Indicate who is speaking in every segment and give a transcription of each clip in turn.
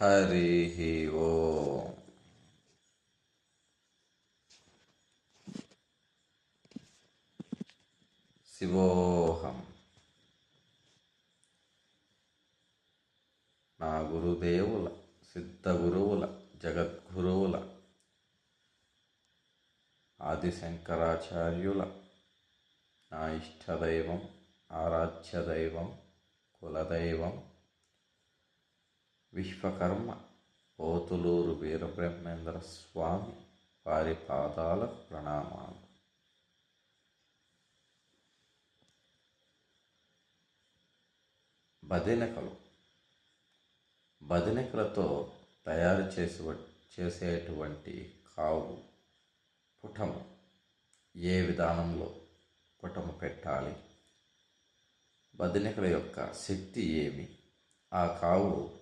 Speaker 1: హరి ఓం. శివోహం. నా గురుదేవుల సిద్ధ గురువుల జగద్గురువుల ఆదిశంకరాచార్యుల నా ఇష్టదైవం ఆరాధ్య దైవం కులదైవం విశ్వకర్మ పోతులూరు వీరబ్రహ్మేంద్ర స్వామి వారి పాదాల ప్రణామాలు. బదినకలు. బదినకలతో తయారు చేసి చేసేటువంటి కావు పుటము. ఏ విధానంలో పుటము పెట్టాలి? బదినకల యొక్క శక్తి ఏమి? ఆ కావు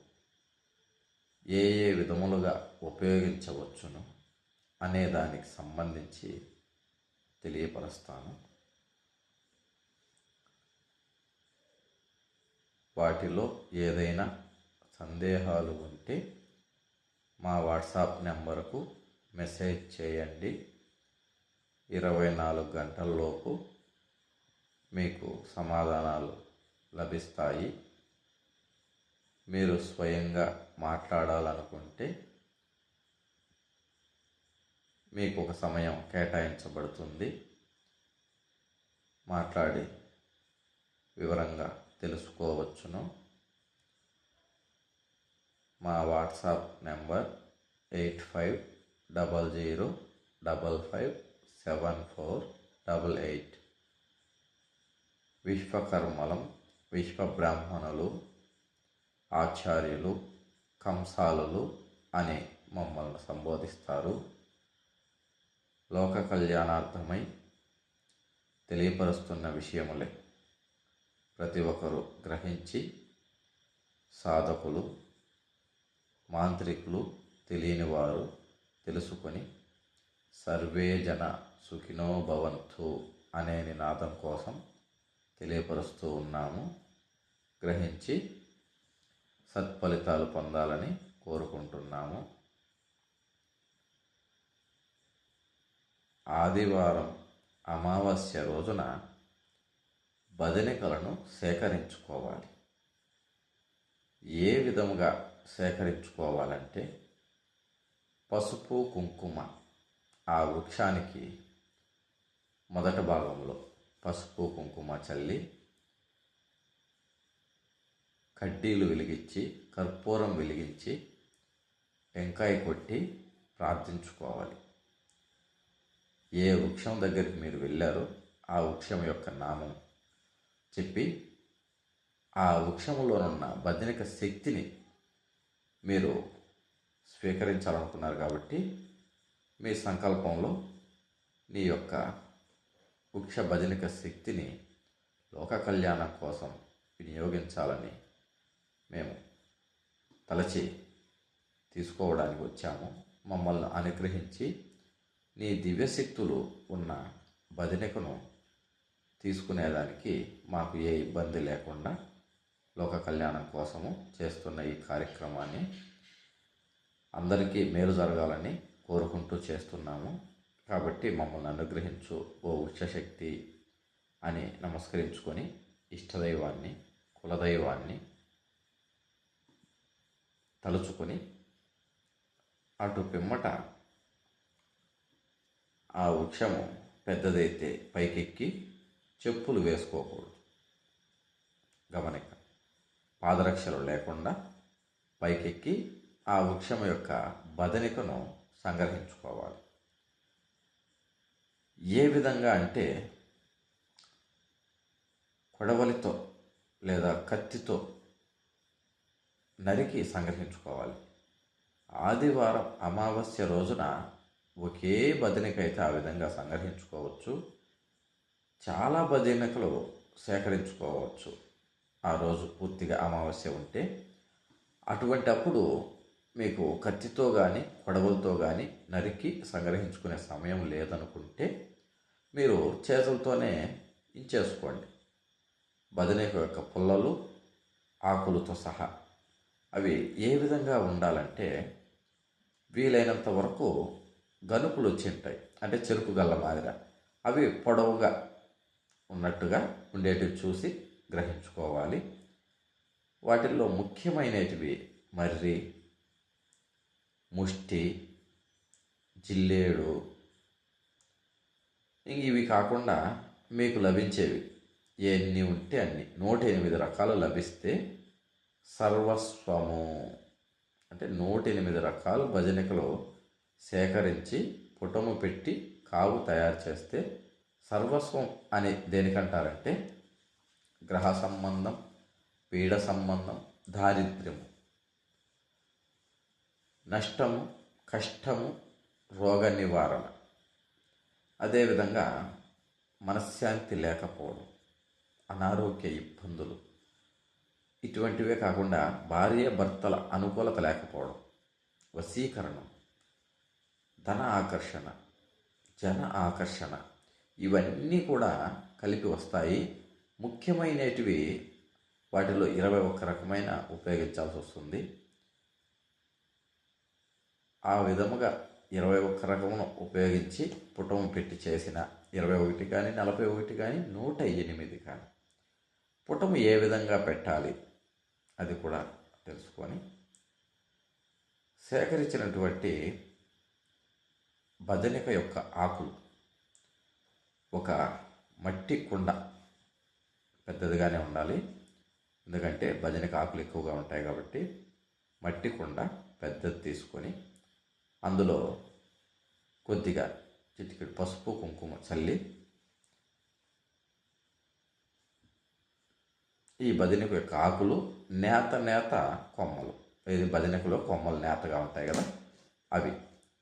Speaker 1: ఏ ఏ విధములుగా ఉపయోగించవచ్చును అనే దానికి సంబంధించి తెలియపరుస్తాను. వాటిలో ఏదైనా సందేహాలు ఉంటే మా వాట్సాప్ నెంబర్కు మెసేజ్ చేయండి. ఇరవై నాలుగు గంటల్లోపు మీకు సమాధానాలు లభిస్తాయి. మీరు స్వయంగా మాట్లాడాలనుకుంటే మీకు ఒక సమయం కేటాయించబడుతుంది. మాట్లాడి వివరంగా తెలుసుకోవచ్చును. మా WhatsApp number eight five double zero double five seven four double eight. విశ్వకర్మలం విశ్వబ్రాహ్మణులు ఆచార్యులు కంసాలులు అని మమ్మల్ని సంబోధిస్తారు. లోక కళ్యాణార్థమై తెలియపరుస్తున్న విషయములే ప్రతి ఒక్కరూ గ్రహించి సాధకులు మాంత్రికులు తెలియని వారు తెలుసుకొని సర్వే జన సుఖినో భవంతు అనే నినాదం కోసం తెలియపరుస్తూ ఉన్నాము. గ్రహించి సత్ఫలితాలు పొందాలని కోరుకుంటున్నాము. ఆదివారం అమావాస్య రోజున బదినికలను సేకరించుకోవాలి. ఏ విధముగా సేకరించుకోవాలంటే పసుపు కుంకుమ ఆ వృక్షానికి మొదటి భాగంలో పసుపు కుంకుమ చల్లి కడ్డీలు వెలిగించి కర్పూరం వెలిగించి టెంకాయ కొట్టి ప్రార్థించుకోవాలి. ఏ వృక్షం దగ్గరికి మీరు వెళ్ళారో ఆ వృక్షం యొక్క నామం చెప్పి ఆ వృక్షంలోనున్న భజనిక శక్తిని మీరు స్వీకరించాలనుకున్నారు కాబట్టి మీ సంకల్పంలో నీ యొక్క వృక్ష భజనిక శక్తిని లోక కళ్యాణం కోసం వినియోగించాలని మేము తలచి తీసుకోవడానికి వచ్చాము. మమ్మల్ని అనుగ్రహించి నీ దివ్యశక్తులు ఉన్న భజనికను తీసుకునేదానికి మాకు ఏ ఇబ్బంది లేకుండా లోక కళ్యాణం కోసము చేస్తున్న ఈ కార్యక్రమాన్ని అందరికీ మేలు జరగాలని కోరుకుంటూ చేస్తున్నాము. కాబట్టి మమ్మల్ని అనుగ్రహించు ఓ ఉచ్చశక్తి అని నమస్కరించుకొని ఇష్టదైవాన్ని కులదైవాన్ని తలుచుకొని అటు పిమ్మట ఆ వృక్షము పెద్దదైతే పైకెక్కి చెప్పులు వేసుకోకూడదు. గమనిక. పాదరక్షలు లేకుండా పైకెక్కి ఆ వృక్షం యొక్క బదనికను సంగ్రహించుకోవాలి. ఏ విధంగా అంటే కొడవలితో లేదా కత్తితో నరికి సంగ్రహించుకోవాలి. ఆదివారం అమావాస్య రోజున ఒకే బదినకైతే ఆ విధంగా సంగ్రహించుకోవచ్చు. చాలా బదినకలు సేకరించుకోవచ్చు. ఆ రోజు పూర్తిగా అమావాస్య ఉంటే అటువంటి అప్పుడు మీకు కత్తితో కానీ కొడవలతో కానీ నరికి సంగ్రహించుకునే సమయం లేదనుకుంటే మీరు చేతులతోనే ఇంచేసుకోండి. బదినేక యొక్క పుల్లలు ఆకులతో సహా అవి ఏ విధంగా ఉండాలంటే వీలైనంత వరకు గనుపులు వచ్చి ఉంటాయి. అంటే చెరుకు గల్ల మాదిర అవి పొడవుగా ఉన్నట్టుగా ఉండేటివి చూసి గ్రహించుకోవాలి. వాటిల్లో ముఖ్యమైనటివి మర్రి ముష్టి జిల్లేడు. ఇంక ఇవి కాకుండా మీకు లభించేవి. ఎన్ని ఉంటే అన్ని. నూట ఎనిమిది రకాలు లభిస్తే సర్వస్వము. అంటే నూట ఎనిమిది రకాలు భజనికలు సేకరించి పుటము పెట్టి కావు తయారు చేస్తే సర్వస్వం అని దేనికంటారంటే గ్రహ సంబంధం పీడ సంబంధం దారిద్ర్యము. నష్టము కష్టము రోగ నివారణ అదేవిధంగా మనశ్శాంతి లేకపోవడం అనారోగ్య ఇబ్బందులు. ఇటువంటివే కాకుండా భార్య భర్తల అనుకూలత లేకపోవడం వశీకరణం ధన ఆకర్షణ జన ఆకర్షణ ఇవన్నీ కూడా కలిపి వస్తాయి. ముఖ్యమైనటివి వాటిలో ఇరవై ఒక్క రకమైన ఉపయోగించాల్సి వస్తుంది. ఆ విధముగా ఇరవై ఒక్క రకమును ఉపయోగించి పుటం పెట్టి చేసిన ఇరవై ఒకటి కానీ నలభై ఒకటి కానీ నూట ఎనిమిది కానీ పుటము ఏ విధంగా పెట్టాలి? అది కూడా తెలుసుకొని సేకరించినటువంటి బదనిక యొక్క ఆకులు ఒక మట్టి కుండ పెద్దదిగానే ఉండాలి. ఎందుకంటే భజనక ఆకులు ఎక్కువగా ఉంటాయి కాబట్టి మట్టి కుండ పెద్దది తీసుకొని అందులో కొద్దిగా చిటికెడు పసుపు కుంకుమ చల్లి ఈ బదినకు యొక్క ఆకులు నేత నేత కొమ్మలు. ఇది బదినకులో కొమ్మలు నేతగా ఉంటాయి కదా. అవి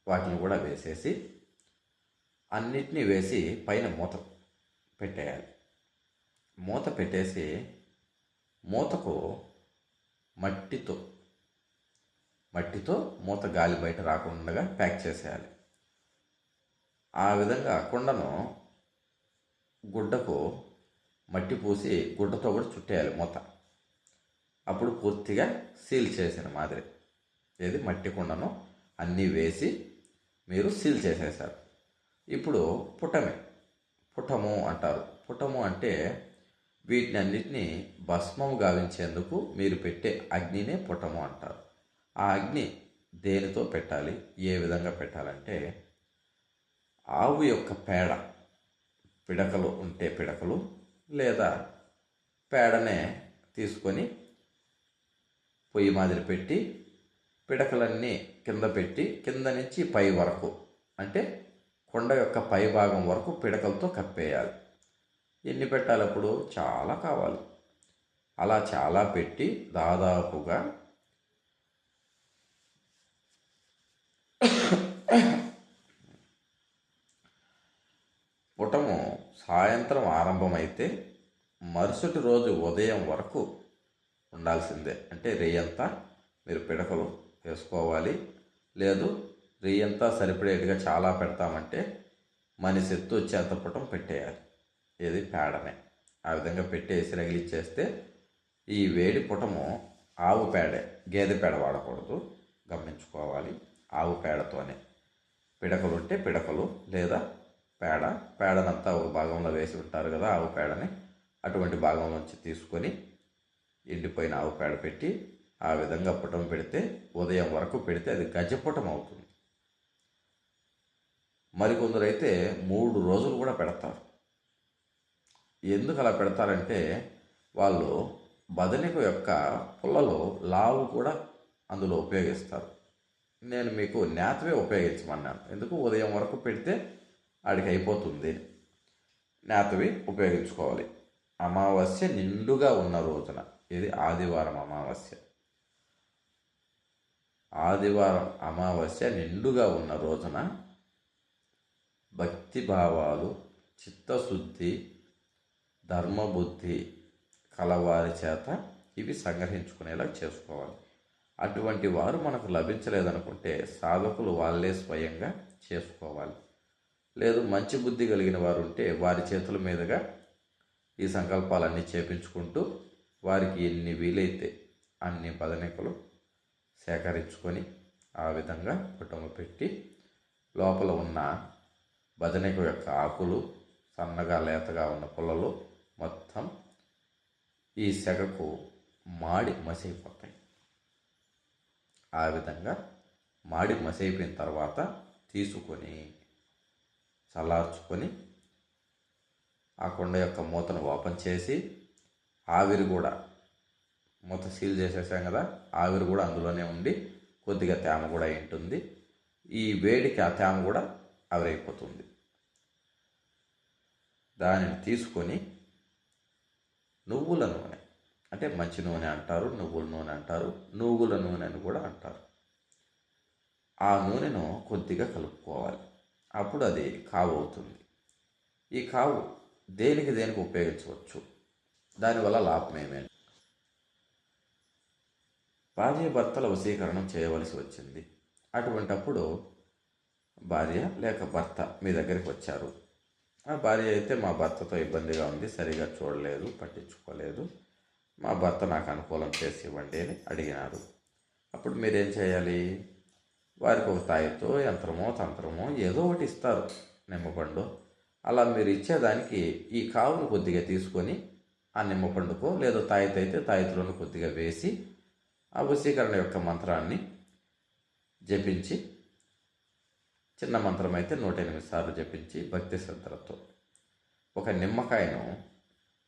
Speaker 1: వాటిని కూడా వేసేసి అన్నిటినీ వేసి పైన మూత పెట్టేయాలి. మూత పెట్టేసి మూతకు మట్టితో మట్టితో మూత గాలి బయట రాకుండా ప్యాక్ చేసేయాలి. ఆ విధంగా కుండను గుడ్డకు మట్టి పూసి గుడ్డతో కూడా చుట్టేయాలి మూత అప్పుడు పూర్తిగా సీల్ చేసిన మాదిరి. ఏది? మట్టి కుండను అన్నీ వేసి మీరు సీల్ చేసేసారు. ఇప్పుడు పుటమే. పుటము అంటారు. పుటము అంటే వీటిని అన్నిటినీ భస్మము గావించేందుకు మీరు పెట్టే అగ్నినే పుటము అంటారు. ఆ అగ్ని దేనితో పెట్టాలి? ఏ విధంగా పెట్టాలంటే ఆవు యొక్క పేడ పిడకలు ఉంటే పిడకలు లేదా పేడనే తీసుకొని పొయ్యి మాదిరి పెట్టి పిడకలన్నీ కింద పెట్టి కింద నుంచి పై వరకు అంటే కొండ యొక్క పై భాగం వరకు పిడకలతో కప్పేయాలి. ఎన్ని పెట్టాలి అప్పుడు చాలా కావాలి. అలా చాలా పెట్టి దాదాపుగా పుటము సాయంత్రం ఆరంభమైతే మరుసటి రోజు ఉదయం వరకు ఉండాల్సిందే. అంటే రెయ్యంతా మీరు పిడకలు వేసుకోవాలి. లేదు రెయ్యంతా సరిపడేట్టుగా చాలా పెడతామంటే మనిషి ఎత్తు వచ్చేంత పుటం పెట్టేయాలి. ఇది పేడనే ఆ విధంగా పెట్టేసి రగిలిచ్చేస్తే ఈ వేడి పుటము ఆవు పేడే గేదె పేడ వాడకూడదు. గమనించుకోవాలి. ఆవు పేడతోనే. పిడకలు ఉంటే పిడకలు లేదా పేడ పేడనంతా ఒక భాగంలో వేసి ఉంటారు కదా ఆవు పేడని. అటువంటి భాగంలోంచి తీసుకొని ఎండిపోయిన ఆవు పేడ పెట్టి ఆ విధంగా పుటం పెడితే ఉదయం వరకు పెడితే అది గజపుటం అవుతుంది. మరికొందరైతే మూడు రోజులు కూడా పెడతారు. ఎందుకు అలా పెడతారంటే వాళ్ళు బదనిక యొక్క పుల్లలో లావు కూడా అందులో ఉపయోగిస్తారు. నేను మీకు నేతవే ఉపయోగించమన్నాను. ఎందుకు? ఉదయం వరకు పెడితే ఆడికి అయిపోతుంది. జ్ఞాతవి ఉపయోగించుకోవాలి. అమావాస్య నిండుగా ఉన్న రోజున. ఇది ఆదివారం అమావాస్య. ఆదివారం అమావాస్య నిండుగా ఉన్న రోజున భక్తి భావాలు చిత్తశుద్ధి ధర్మబుద్ధి కలవారి చేత ఇవి సంగ్రహించుకునేలా చేసుకోవాలి. అటువంటి వారు మనకు లభించలేదనుకుంటే సాధకులు వాళ్ళే స్వయంగా చేసుకోవాలి. లేదు మంచి బుద్ధి కలిగిన వారు ఉంటే వారి చేతుల మీదుగా ఈ సంకల్పాలన్నీ చేపించుకుంటూ వారికి ఎన్ని వీలైతే అన్ని పదనికలు సేకరించుకొని ఆ విధంగా కుటుంబ పెట్టి లోపల ఉన్న బదనిక యొక్క ఆకులు సన్నగా లేతగా ఉన్న పుల్లలు మొత్తం ఈ సెగకు మాడి మసైపోతాయి. ఆ విధంగా మాడి మసైపోయిన తర్వాత తీసుకొని చల్లార్చుకొని ఆ కొండ యొక్క మూతను ఓపెన్ చేసి ఆవిరి కూడా మూత సీల్ చేసేసాం కదా ఆవిరి కూడా అందులోనే ఉండి కొద్దిగా తేమ కూడా ఉంటుంది. ఈ వేడికి ఆ తేమ కూడా ఆవిరైపోతుంది. దానిని తీసుకొని నువ్వుల నూనె అంటే మంచి నూనె అంటారు నువ్వుల నూనె అంటారు నువ్వుల నూనె అని కూడా అంటారు. ఆ నూనెను కొద్దిగా కలుపుకోవాలి. అప్పుడు అది కావు అవుతుంది ఈ కావు దేనికి దేనికి ఉపయోగించవచ్చు? దానివల్ల లాభం ఏమేమి భార్య భర్తల వశీకరణం చేయవలసి వచ్చింది. అటువంటప్పుడు భార్య లేక భర్త మీ దగ్గరికి వచ్చారు. ఆ భార్య అయితే మా భర్తతో ఇబ్బందిగా ఉంది సరిగా చూడలేదు పట్టించుకోలేదు. మా భర్త నాకు అనుకూలం చేసి ఇవ్వండి అని అడిగినారు. అప్పుడు మీరేం చేయాలి? వారికి ఒక తాయితో యంత్రమో తంత్రమో ఏదో ఒకటి ఇస్తారు నిమ్మపండు. అలా మీరు ఇచ్చేదానికి ఈ కావును కొద్దిగా తీసుకొని ఆ నిమ్మపండుకో లేదో తాయిత అయితే తాయితలోను కొద్దిగా వేసి ఆ వశీకరణ యొక్క మంత్రాన్ని జపించి చిన్న మంత్రం అయితే నూట ఎనిమిది సార్లు జపించి భక్తి శ్రద్ధలతో ఒక నిమ్మకాయను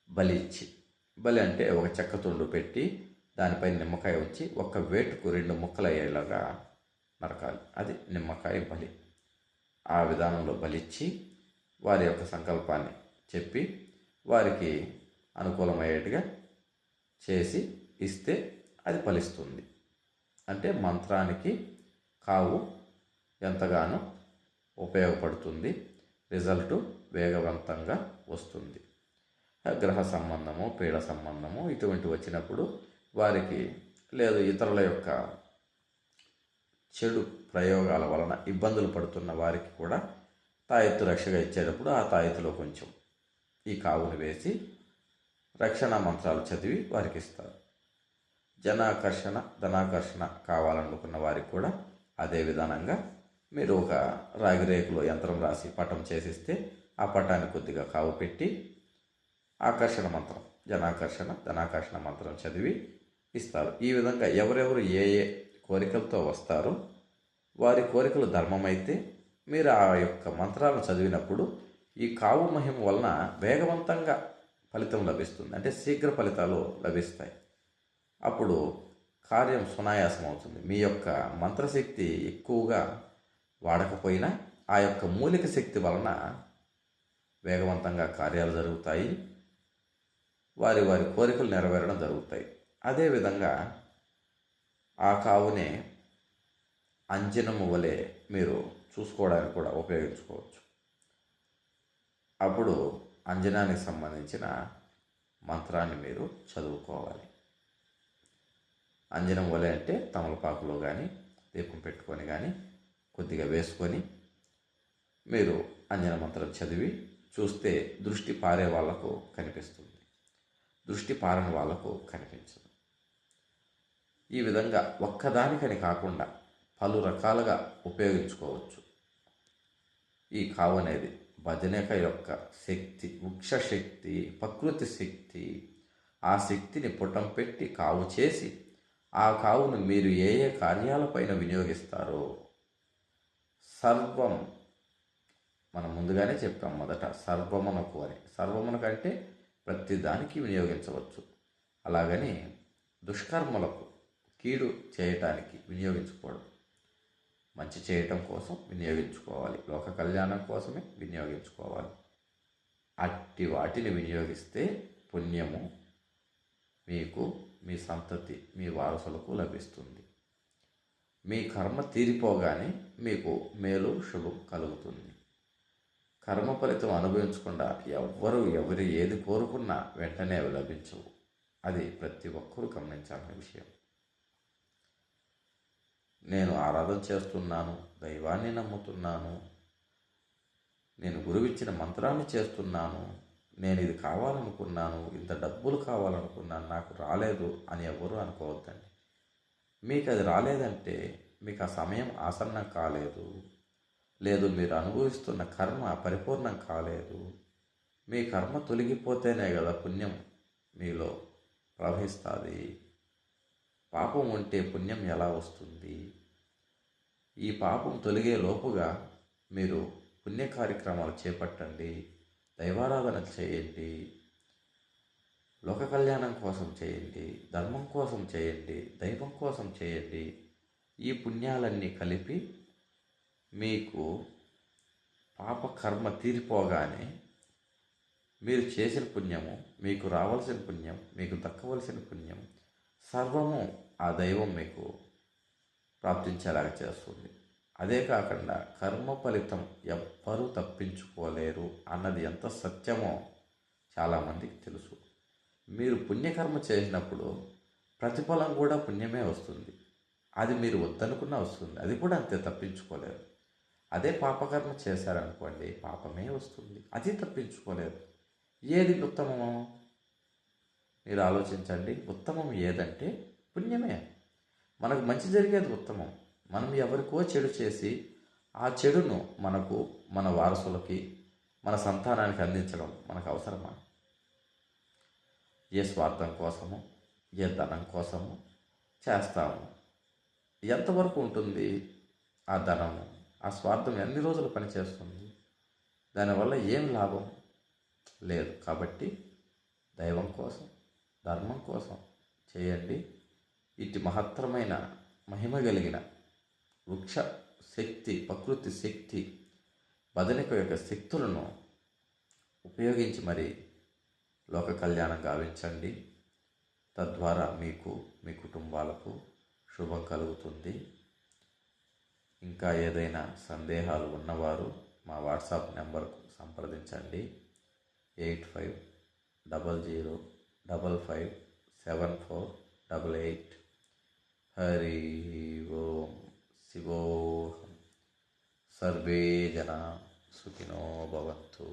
Speaker 1: బలి ఇచ్చి బలి అంటే ఒక చెక్క తుండు పెట్టి దానిపై నిమ్మకాయ ఉంచి ఒక వేటుకు రెండు ముక్కలు అయ్యేలాగా నరకాలి. అది నిమ్మకాయ బలి. ఆ విధానంలో బలిచ్చి వారి యొక్క సంకల్పాన్ని చెప్పి వారికి అనుకూలమయ్యేట్టుగా చేసి ఇస్తే అది ఫలిస్తుంది. అంటే మంత్రానికి కావు ఎంతగానో ఉపయోగపడుతుంది. రిజల్ట్ వేగవంతంగా వస్తుంది. గ్రహ సంబంధము పీడ సంబంధము ఇటువంటి వచ్చినప్పుడు వారికి లేదు ఇతరుల యొక్క చెడు ప్రయోగాల వలన ఇబ్బందులు పడుతున్న వారికి కూడా తాయెత్తు రక్షగా ఇచ్చేటప్పుడు ఆ తాయెత్తులో కొంచెం ఈ కావును వేసి రక్షణ మంత్రాలు చదివి వారికి ఇస్తారు. జనాకర్షణ ధనాకర్షణ కావాలనుకున్న వారికి కూడా అదే విధానంగా మీరు ఒక రాగి రేకులో యంత్రం రాసి పటం చేసిస్తే ఆ పటాన్ని కొద్దిగా కావు పెట్టి ఆకర్షణ మంత్రం జనాకర్షణ ధనాకర్షణ మంత్రం చదివి ఇస్తారు. ఈ విధంగా ఎవరెవరు ఏ ఏ కోరికలతో వస్తారో. వారి కోరికలు ధర్మమైతే మీరు ఆ యొక్క మంత్రాలను చదివినప్పుడు ఈ కావు మహిమ వలన వేగవంతంగా ఫలితం లభిస్తుంది. అంటే శీఘ్ర ఫలితాలు లభిస్తాయి. అప్పుడు కార్యం సునాయాసం అవుతుంది మీ యొక్క మంత్రశక్తి ఎక్కువగా వాడకపోయినా ఆ యొక్క మూలిక శక్తి వలన వేగవంతంగా కార్యాలు జరుగుతాయి. వారి వారి కోరికలు నెరవేరడం జరుగుతాయి. అదేవిధంగా ఆ కావునే అంజనము వలె మీరు చూసుకోవడానికి కూడా ఉపయోగించుకోవచ్చు. అప్పుడు అంజనానికి సంబంధించిన మంత్రాన్ని మీరు చదువుకోవాలి. అంజనం వలె అంటే తమలపాకులో కానీ దీపం పెట్టుకొని కానీ కొద్దిగా వేసుకొని మీరు అంజన మంత్రం చదివి చూస్తే దృష్టి పారే వాళ్ళకు కనిపిస్తుంది. దృష్టి పారని వాళ్ళకు కనిపించదు. ఈ విధంగా ఒక్కదానికని కాకుండా పలు రకాలుగా ఉపయోగించుకోవచ్చు. ఈ కావు అనేది భజనిక యొక్క శక్తి వృక్ష శక్తి ప్రకృతి శక్తి. ఆ శక్తిని పుటం పెట్టి కావు చేసి ఆ కావును మీరు ఏ ఏ కార్యాలపైన వినియోగిస్తారో సర్వం మనం ముందుగానే చెప్పాం మొదట సర్వమునకు అని. సర్వమునకంటే ప్రతిదానికి వినియోగించవచ్చు. అలాగని దుష్కర్మలకు కీడు చేయటానికి వినియోగించుకోవడం. మంచి చేయటం కోసం వినియోగించుకోవాలి. లోక కళ్యాణం కోసమే వినియోగించుకోవాలి. అట్టి వాటిని వినియోగిస్తే పుణ్యము మీకు మీ సంతతి మీ వారసులకు లభిస్తుంది. మీ కర్మ తీరిపోగానే మీకు మేలు శుభం కలుగుతుంది. కర్మ ఫలితం అనుభవించకుండా ఎవ్వరు ఎవరు ఏది కోరుకున్నా వెంటనే అవి లభించవు. అది ప్రతి ఒక్కరూ గమనించాల్సిన విషయం. నేను ఆరాధన చేస్తున్నాను దైవాన్ని నమ్ముతున్నాను నేను గురువిచ్చిన మంత్రాన్ని చేస్తున్నాను నేను ఇది కావాలనుకున్నాను ఇంత డబ్బులు కావాలనుకున్నాను నాకు రాలేదు అని ఎవరు అనుకోవద్దండి. మీకు అది రాలేదంటే మీకు ఆ సమయం ఆసన్నం కాలేదు లేదు మీరు అనుభవిస్తున్న కర్మ పరిపూర్ణం కాలేదు మీ కర్మ తొలగిపోతేనే కదా పుణ్యం మీలో ప్రవహిస్తుంది. పాపం ఉంటే పుణ్యం ఎలా వస్తుంది? ఈ పాపం తొలగే లోపుగా మీరు పుణ్య కార్యక్రమాలు చేపట్టండి దైవారాధన చేయండి లోక కళ్యాణం కోసం చేయండి ధర్మం కోసం చేయండి దైవం కోసం చేయండి. ఈ పుణ్యాలన్నీ కలిపి మీకు పాప కర్మ తీరిపోగానే మీరు చేసిన పుణ్యము మీకు రావాల్సిన పుణ్యం మీకు దక్కవలసిన పుణ్యం సర్వము ఆ దైవం మీకు ప్రాప్తించేలాగా చేస్తుంది. అదే కాకుండా కర్మ ఫలితం ఎవ్వరూ తప్పించుకోలేరు అన్నది ఎంత సత్యమో చాలామందికి తెలుసు. మీరు పుణ్యకర్మ చేసినప్పుడు ప్రతిఫలం కూడా పుణ్యమే వస్తుంది. అది మీరు వద్దనుకున్నా వస్తుంది. అది కూడా అంతే తప్పించుకోలేరు. అదే పాపకర్మ చేశారనుకోండి పాపమే వస్తుంది. అది తప్పించుకోలేరు. ఏది ఉత్తమమో? మీరు ఆలోచించండి. ఉత్తమం ఏదంటే పుణ్యమే. మనకు మంచి జరిగేది ఉత్తమం. మనం ఎవరికో చెడు చేసి ఆ చెడును మనకు మన వారసులకి మన సంతానానికి అందించడం మనకు అవసరమా? ఏ స్వార్థం కోసము ఏ ధనం కోసము చేస్తాము? ఎంతవరకు ఉంటుంది ఆ ధనము? ఆ స్వార్థం ఎన్ని రోజులు పనిచేస్తుంది? దానివల్ల ఏం లాభం? లేదు. కాబట్టి దైవం కోసం ధర్మం కోసం చేయండి. ఇటు మహత్తరమైన మహిమ కలిగిన వృక్ష శక్తి ప్రకృతి శక్తి బదనిక యొక్క శక్తులను ఉపయోగించి మరి లోక కళ్యాణం గావించండి. తద్వారా మీకు మీ కుటుంబాలకు శుభం కలుగుతుంది. ఇంకా ఏదైనా సందేహాలు ఉన్నవారు మా వాట్సాప్ నెంబర్కు సంప్రదించండి. Eight five double zero double five seven four double eight Hari ఓం శివోహం సర్వే జన సుఖినో భవంతు